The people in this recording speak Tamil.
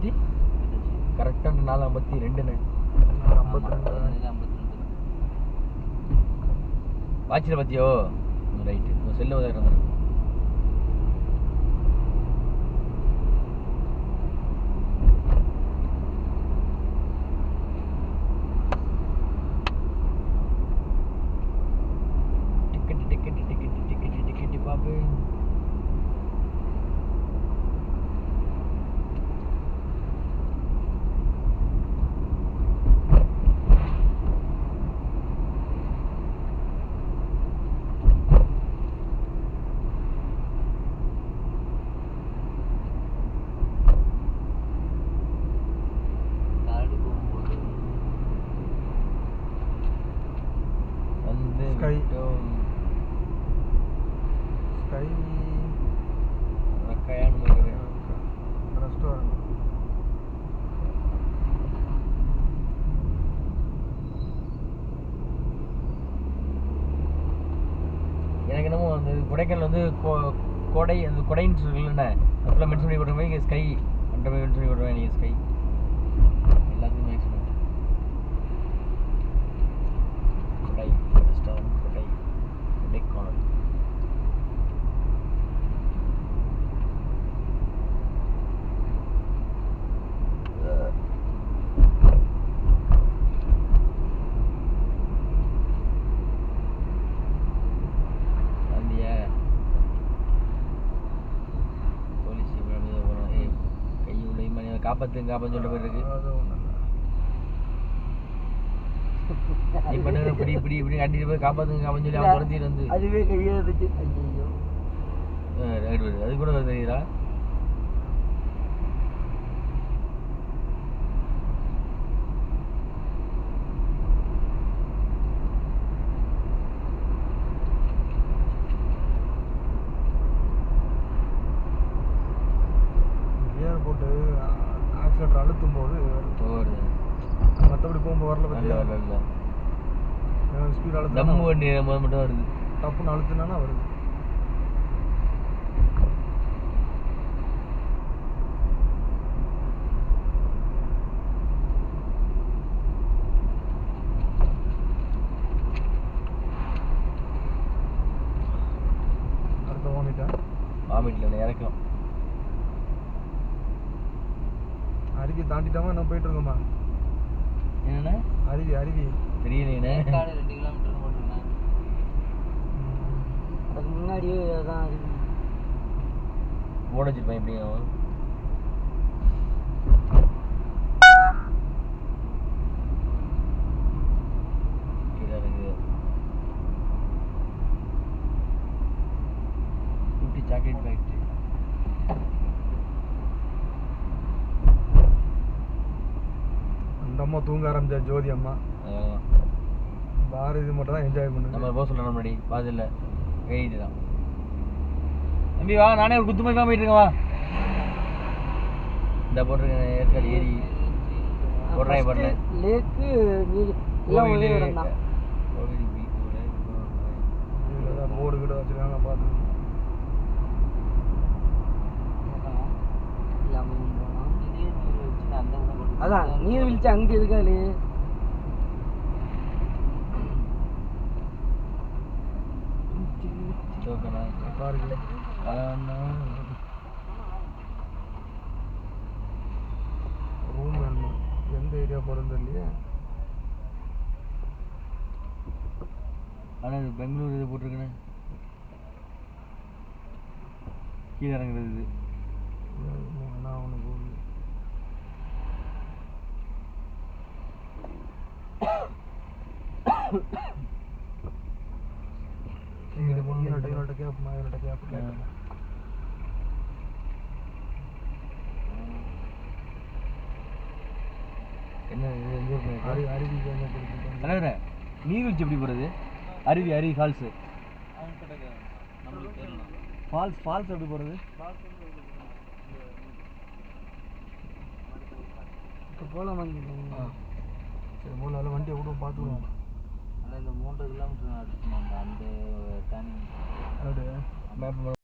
ஐம்பத்தி கரெக்டாக நாலு ஐம்பத்தி ரெண்டுண்ணே ஐம்பத்தி ரெண்டு வாட்சில் பார்த்தியோ ரைட்டு உன் செல்லு உதவி வந்து Sky. விட்டோம். ஸ்கை மாதிரி ரெஸ்டாரண்ட் எனக்கு என்னமோ அந்த கொடைக்கானல் வந்து கொடை அந்த கொடைன்னு சொல்லல அப்பெல்லாம் மென்ஷன் பண்ணி போடுற மாதிரி ஸ்கை அந்த மாதிரி மென்ஷன் பண்ணி போடுறேன் நீங்கள் ஸ்கை காப்பாற்று காப்பாற்று சொல்கிற மாதிரி இருக்கு. நீ பண்ணுற இப்படி இப்படி இப்படி கட்டிட்டு போய் காப்பாற்றுங்க காப்பாற்று சொல்லி அவன் துரத்திட்டு வந்து. அதுவே இருந்துச்சு ஐயோ அது கூட தெரியுதா? ஆக்சிலேட்டர் அழுத்தும் போது வருது மற்றபடி போகும்போது வரல பற்றியா வரல இல்லை ஸ்பீட் தம்மு அழுத்தம் வண்டி முதல் மட்டும் வருது. டப்புன்னு அழுத்துனானா வருது. அடுத்த வாமிட்டா வாமிட்டில் இறக்கும். அருவி தாண்டிட்டாமா என்ன போயிட்டு இருக்கோமா என்னண்ணே? அருவி அருவி. தெரியலைண்ணே ரெண்டு கிலோமீட்டர் போட்டிருந்தேன். அதுக்கு முன்னாடியே அதான் அது போட வச்சிருப்பேன் இறங்குது ஊட்டி சாக்லேட் ஃபேக்ட்ரி அந்த அம்மா தூங்க ஆரம்பிச்சா ஜோதி அம்மா. பாரதி இது மட்டும் தான் என்ஜாய் பண்ணுது. நம்ம போக சொல்லணும் முன்னாடி பாதில்ல கைது தான் தம்பி வா நானே ஒரு குத்து மாதிரி போயிட்டு இருக்கேன் வா. இந்த போட்டிருக்கேன் ஏற்காடு ஏரி. போடுறேன் போடுறேன். லேக்கு கோவில் போர்டு கிட்ட வச்சுருக்காங்க பார்த்து அதான் நீர் வீழ்ச்சி அங்க இருக்காது ரூம் வேணுமா. எந்த ஏரியா போகிறது இல்லையா ஆனால் இது பெங்களூர் இது போட்டிருக்கேனே கீழே இறங்குறது இது. ஊர் போயிருக்கு? அருவி அருவிக்கு என்ன பிடிக்கும் தலைவரே நீர்வீழ்ச்சி எப்படி போகிறது அருவி அருவி ஃபால்ஸு ஃபால்ஸ் ஃபால்ஸ் எப்படி போகிறது இப்போ போகலாமா சரி நாள் வண்டியை விட பார்த்துக்குவோம் இந்த மூன்றரை கிலோமீட்டர் அந்த டேர்னிங் அப்படியே? மேப்